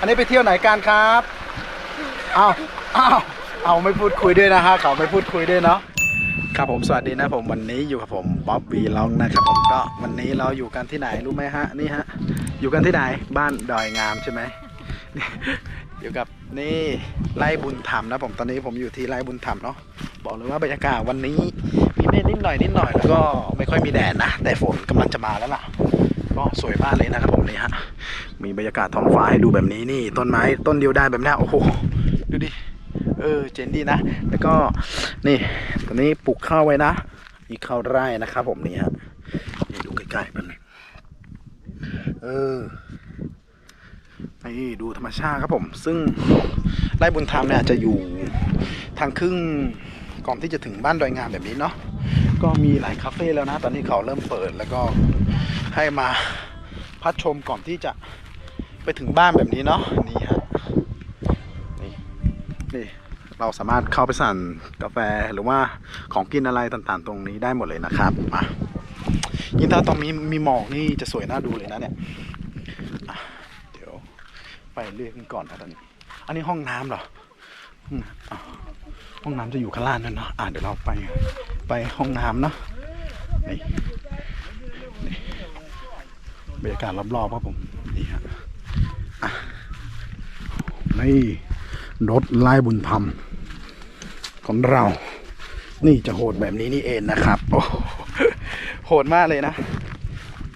อันนี้ไปเที่ยวไหนกันครับอ้าวอ้าวเอาไม่พูดคุยด้วยนะฮะเขาไม่พูดคุยด้วยเนาะครับผมสวัสดีนะผมวันนี้อยู่กับผมบ๊อบวีล็อกนะครับผมก็วันนี้เราอยู่กันที่ไหนรู้ไหมฮะนี่ฮะอยู่กันที่ไหนบ้านดอยงามใช่ไหมนี่อยู่กับนี่ไร่บุญธรรมนะผมตอนนี้ผมอยู่ที่ไร่บุญธรรมเนาะบอกเลยว่าบรรยากาศวันนี้มีเมฆนิดหน่อยนิดหน่อยแล้วก็ไม่ค่อยมีแดดนะแต่ฝนกำลังจะมาแล้วล่ะ ก็สวยมากเลยนะครับผมนี่ฮะมีบรรยากาศท้องฟ้าให้ดูแบบนี้นี่ต้นไม้ต้นเดียวได้แบบนี้โอ้โหดูดิเออเจ๋งดีนะ แล้วก็นี่ตอนนี้ปลูกข้าวไว้นะมีข้าวไร่นะครับผมนี่ฮะนี่ดูใกล้ๆแบบนี้เออนี่ดูธรรมชาติครับผม ซึ่งไร่บุญธรรมเนี่ยจะอยู่ทางครึ่งก่อนที่จะถึงบ้านดอยงามแบบนี้เนาะก็มีหลายคาเฟ่แล้วนะ ตอนนี้เขาเริ่มเปิดแล้วก็ ให้มาพัดชมก่อนที่จะไปถึงบ้านแบบนี้เนาะนี่ฮะนี่นี่เราสามารถเข้าไปสั่งกาแฟหรือว่าของกินอะไรต่างๆ ตรงนี้ได้หมดเลยนะครับมายิ่งถ้าตรงนี้มีหมอกนี่จะสวยน่าดูเลยนะเนี่ยเดี๋ยวไปเลื่อกกันก่อนนะตอนนี้ อันนี้ห้องน้ำเหรอห้องน้ำจะอยู่ข้างล่างนั่นเนาะอะเดี๋ยวเราไปไปห้องน้ำเนาะนี่ บรรยากาศรอบๆครับผมนี่ฮะนี่รถไล่บุญธรรมของเรา นี่จะโหดแบบนี้นี่เองนะครับโอ้โหดมากเลยนะ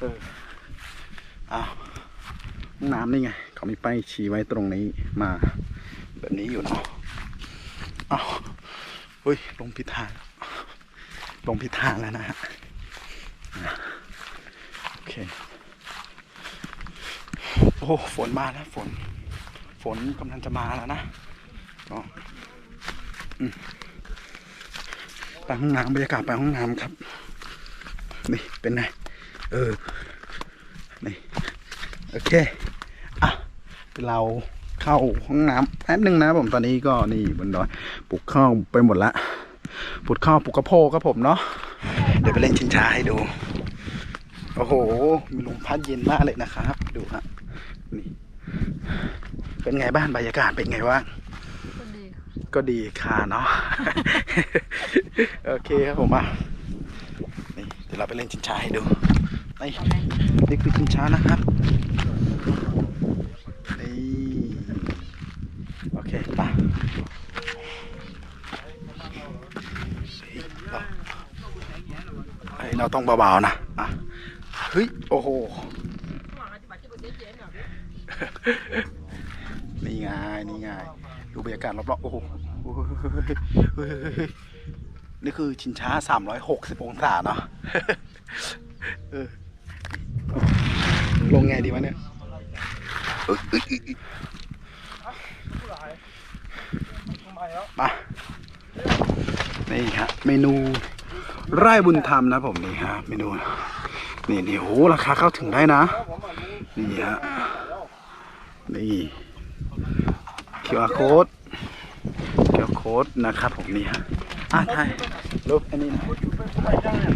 เอออ้าวน้ำนี่ไงเขามีป้ายชี้ไว้ตรงนี้มา แบบนี้อยู่เนาะอ้าวเฮ้ยลงพิดทางลงพิดทางแล้วนะฮะโอเค โอ้โหฝนมาแล้วฝน ฝนกำลังจะมาแล้วนะก็อืมไปห้องน้ำบรรยากาศไปห้องน้ำครับ นี่เป็นไง เออ นี่ โอเค อะ เราเข้าห้องน้ำแป๊บหนึ่งนะผมตอนนี้ก็นี่บนดอยปลูกข้าวไปหมดละปลูกข้าวปลูกกระโพกครับผมเนาะ เดี๋ยวไปเล่นชิงช้าให้ดู โอ้โห มีลมพัดเย็นมากเลยนะครับ ดูฮะ เป็นไงบ้านบรรยากาศเป็นไงบ้างคนดีก็ดีค่ะเนาะโอเคครับผมอะนี่เดี๋ยวเราไปเล่นชิงช้าให้ดูนี่นี่คือชิงช้านะครับนี่โอเคไป่ะเราต้องเบาๆนะอะเฮ้ยโอ้โห นี่ไงนี่ไงดูบรรยากาศรอบๆโอ้โหนี่คือชินช้า 360 องศาเนาะลงไงดีวะเนี่ยเอ้ยเอ้ยเอ้ยเอ้ยมานี่ฮะเมนูไร่บุญธรรมนะผมนี่ฮะเมนูนี่นี่โหราคาเข้าถึงได้นะ นี่ฮะ นี่ QR code QR code นะครับผมนี่ฮะอะถ่ายรูปอันนี้นะ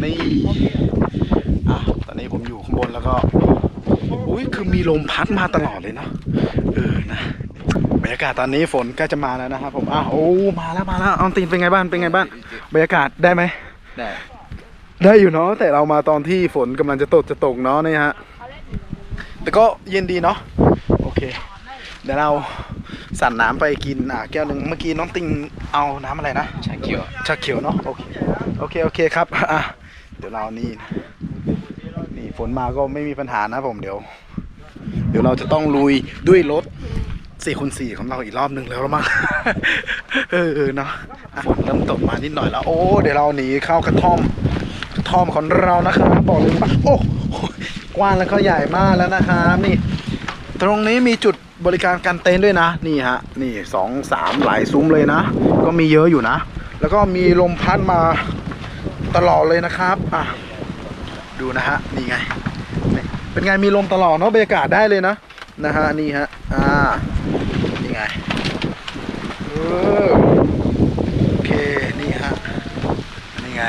นี่อะตอนนี้ผมอยู่ข้างบนแล้วก็อุ้ยคือมีลมพัดมาตลอดเลยเนาะเออนะบรรยากาศตอนนี้ฝนใกล้จะมาแล้วนะครับผมอ้าวโอ้มาแล้วมาแล้วออนตีนเป็นไงบ้างเป็นไงบ้างบรรยากาศได้ไหมได้ได้อยู่เนาะแต่เรามาตอนที่ฝนกำลังจะตกจะตกเนาะนี่ฮะแต่ก็เย็นดีเนาะโอเค เดี๋ยวเราสั่นน้ำไปกินอะแก้วหนึ่งเมื่อกี้น้องติงเอาน้ำอะไรนะ ชาเขียวชาเขียวเนาะโอเคโอเคโอเคครับอะเดี๋ยวเรานี่นี่ฝนมาก็ไม่มีปัญหานะผมเดี๋ยว เดี๋ยวเราจะต้องลุยด้วยรถ4คูณ4ของเราอีกรอบหนึ่งแล้วละมั้งเออเออเนาะอะฝนเริ่มตกมานิดหน่อยแล้ว โอ้ เดี๋ยวเราหนีเข้ากระท่อม กระท่อมของเรานะครับบอกเลยว่าโอ้กว้างแล้วก็ใหญ่มากแล้วนะครับนี่ ตรงนี้มีจุดบริการการเต็นท์ด้วยนะ นี่ฮะ นี่สองสามหลายซุ้มเลยนะ ก็มีเยอะอยู่นะ แล้วก็มีลมพัดมาตลอดเลยนะครับ อะ ดูนะฮะ นี่ไง เป็นไงมีลมตลอดเนาะบรรยากาศได้เลยนะ นะฮะ นี่ฮะ อ่า นี่ไงเออโอเค นี่ฮะ นี่ไง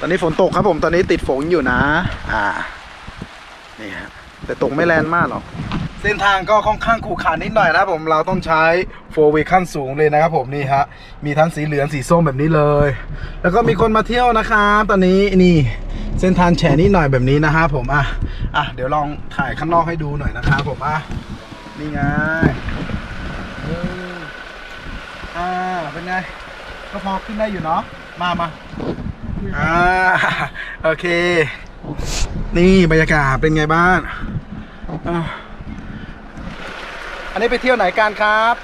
ตอนนี้ฝนตกครับผม ตอนนี้ติดฝนอยู่นะ อ่า นี่ฮะ แต่ตกไม่แรงมากหรอกเส้นทางก็ค่อนข้างขรุขระนิดหน่อยนะครับผมเราต้องใช้โฟร์วขั้นสูงเลยนะครับผมนี่ฮะมีทั้งสีเหลืองสีส้มแบบนี้เลย แล้วก็มีคนมาเที่ยวนะครับตอนนี้นี่เส้นทางแฉนิดหน่อยแบบนี้นะครับผมอะอะเดี๋ยวลองถ่ายข้างนอกให้ดูหน่อยนะครับผมอะนี่ไงอืมอ่าเป็นไงก็พอขึ้นได้อยู่เนาะมามาอ่าโอเค นี่บรรยากาศเป็นไงบ้าง อันนี้ไปเที่ยวไหนกันครับ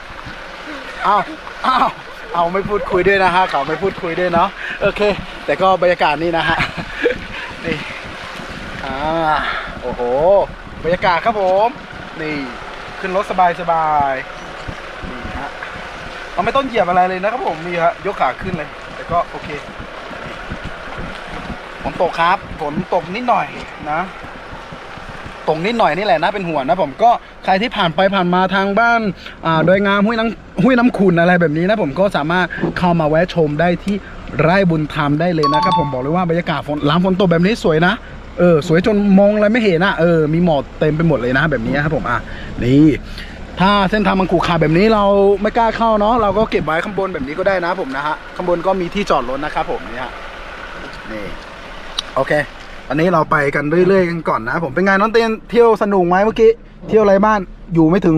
เอาวอ้าเอาไม่พูดคุยด้วยนะฮะเขาไม่พูดคุยด้วยเนาะโอเค แต่ก็บรรยากาศนี่นะฮะนี่อ่าโอ้โห บรรยากาศครับผม นี่ขึ้นรถสบายสบายนี่ฮะเราไม่ต้องเหยียบอะไรเลยนะครับผมนี่ฮะยกขาขึ้นเลย แต่ก็โอเคฝนตกครับฝนตกนิดหน่อยนะ ตรงนิดหน่อยนี่แหละนะเป็นห่วงนะผมก็ใครที่ผ่านไปผ่านมาทางบ้านอ่าโดยงามห้วยน้ำห้วยน้ำขุนอะไรแบบนี้นะผมก็สามารถเข้ามาแวะชมได้ที่ไร่บุญธรรมได้เลยนะครับผมบอกเลยว่าบรรยากาศฝนหลังฝนตกแบบนี้สวยนะเออสวยจนมองอะไรไม่เห็นนะเออมีหมอกเต็มไปหมดเลยนะแบบนี้ครับผมอะนี่ถ้าเส้นทางมันขรุขระแบบนี้เราไม่กล้าเข้าเนาะเราก็เก็บไว้ข้างบนแบบนี้ก็ได้นะผมนะฮะข้างบนก็มีที่จอดรถนะครับผมนี่ฮะนี่โอเค อันนี้เราไปกันเรื่อยๆกันก่อนนะผมเป็นไงน้องเตียนเที่ยวสนุกไหมเมื่อกี้เที่ยวอะไรบ้านอยู่ไม่ถึง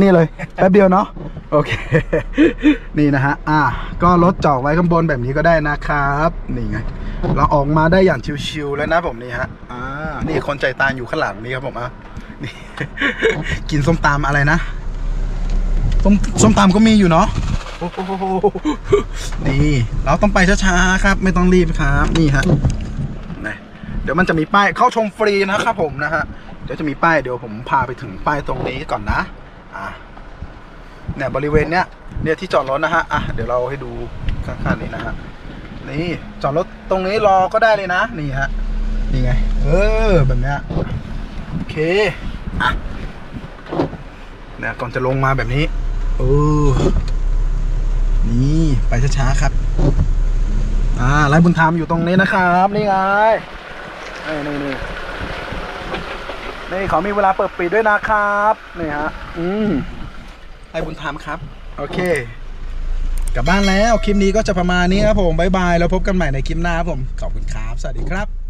นี่เลยแป๊บเดียวเนาะโอเค นี่นะฮะอะก็รถจอดไว้ข้างบนแบบนี้ก็ได้นะครับนี่ไงเราออกมาได้อย่างชิวๆแล้วนะผมนี่ฮะอ่านี่คนใจตาอยู่ข้างหลังนี่ครับผมอะนี่กินส้มตำอะไรนะส้มส้มตำก็มีอยู่เนาะโอ้โหนี่ เราต้องไปช้าๆครับ ไม่ต้องรีบครับ นี่ฮะ เดี๋ยวมันจะมีป้ายเข้าชมฟรีนะครับผมนะฮะเดี๋ยวจะมีป้ายเดี๋ยวผมพาไปถึงป้ายตรงนี้ก่อนนะอ่าเนี่ยบริเวณเนี้ยเนี่ยที่จอดรถนะฮะอะเดี๋ยวเราให้ดูข้างๆนี้นะฮะนี่จอดรถตรงนี้รอก็ได้เลยนะนี่ฮะนี่ไง เออแบบเนี้ยโอเคอะเนี่ยก่อนจะลงมาแบบนี้เออนี่ไปช้าๆครับ อ่าไร่บุญธรรมอยู่ตรงนี้นะครับ นี่ไง นี่นี่นี่นี่เขามีเวลาเปิดปิดด้วยนะครับนี่ฮะอืมไร่บุญธรรมครับ โอเค กลับบ้านแล้วคลิปนี้ก็จะประมาณนี้ครับผมบ๊ายบายแล้วพบกันใหม่ในคลิปหน้าครับผมขอบคุณครับ สวัสดีครับ